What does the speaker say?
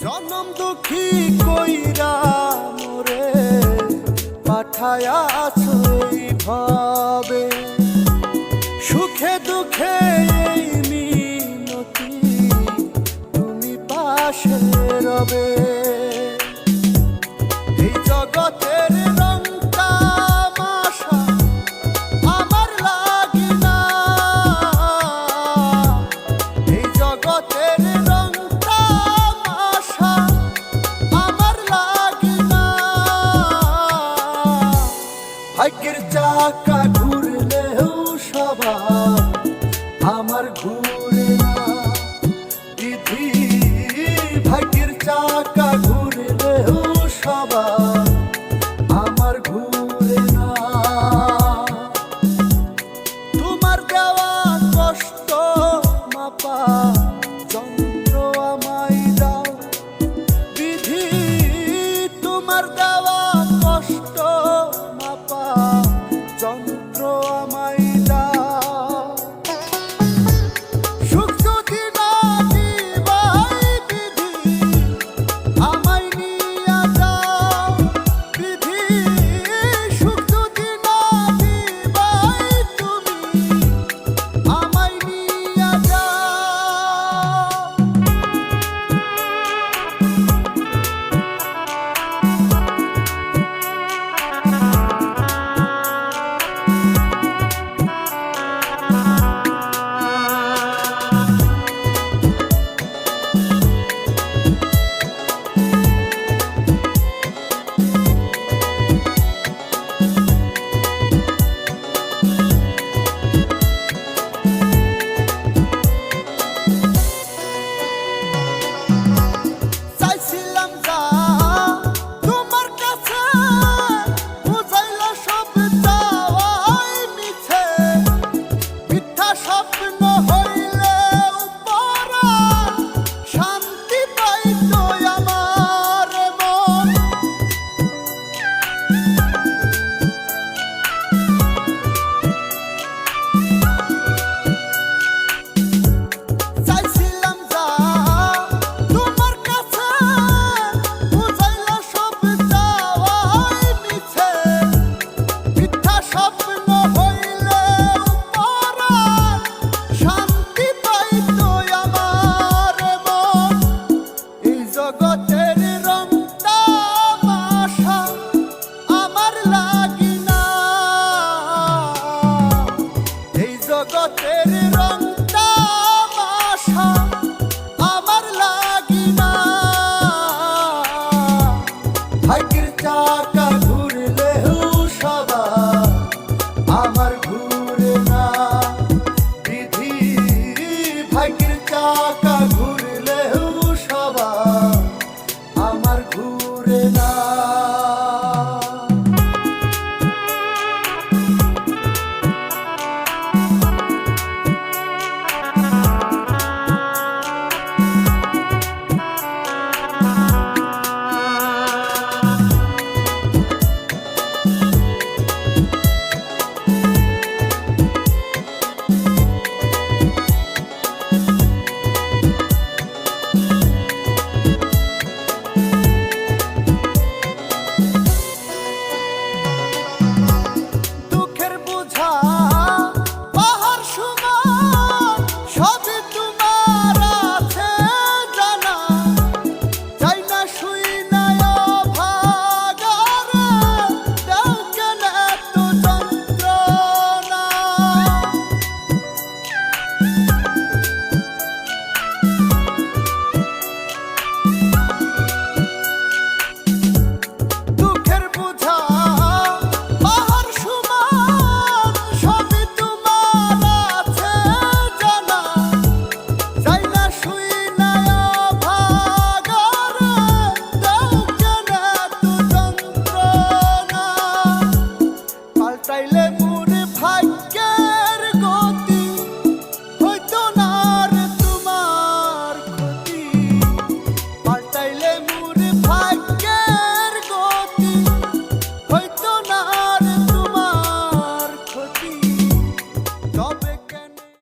জনম দুঃখী কইরা মোরে পাঠায়া এই ভাবে। সুখে দুঃখে এই মিনতি তুমি পাশে রবে। এই জগতের আমার লাগি না। চাকা ঘুরলেও সবার আমার ঘুরে না। বিধি ভাগ্যের চাকা ঘুরলেও সবার আমার ঘুরে না। তোমার দেওয়া কষ্ট মাপা fight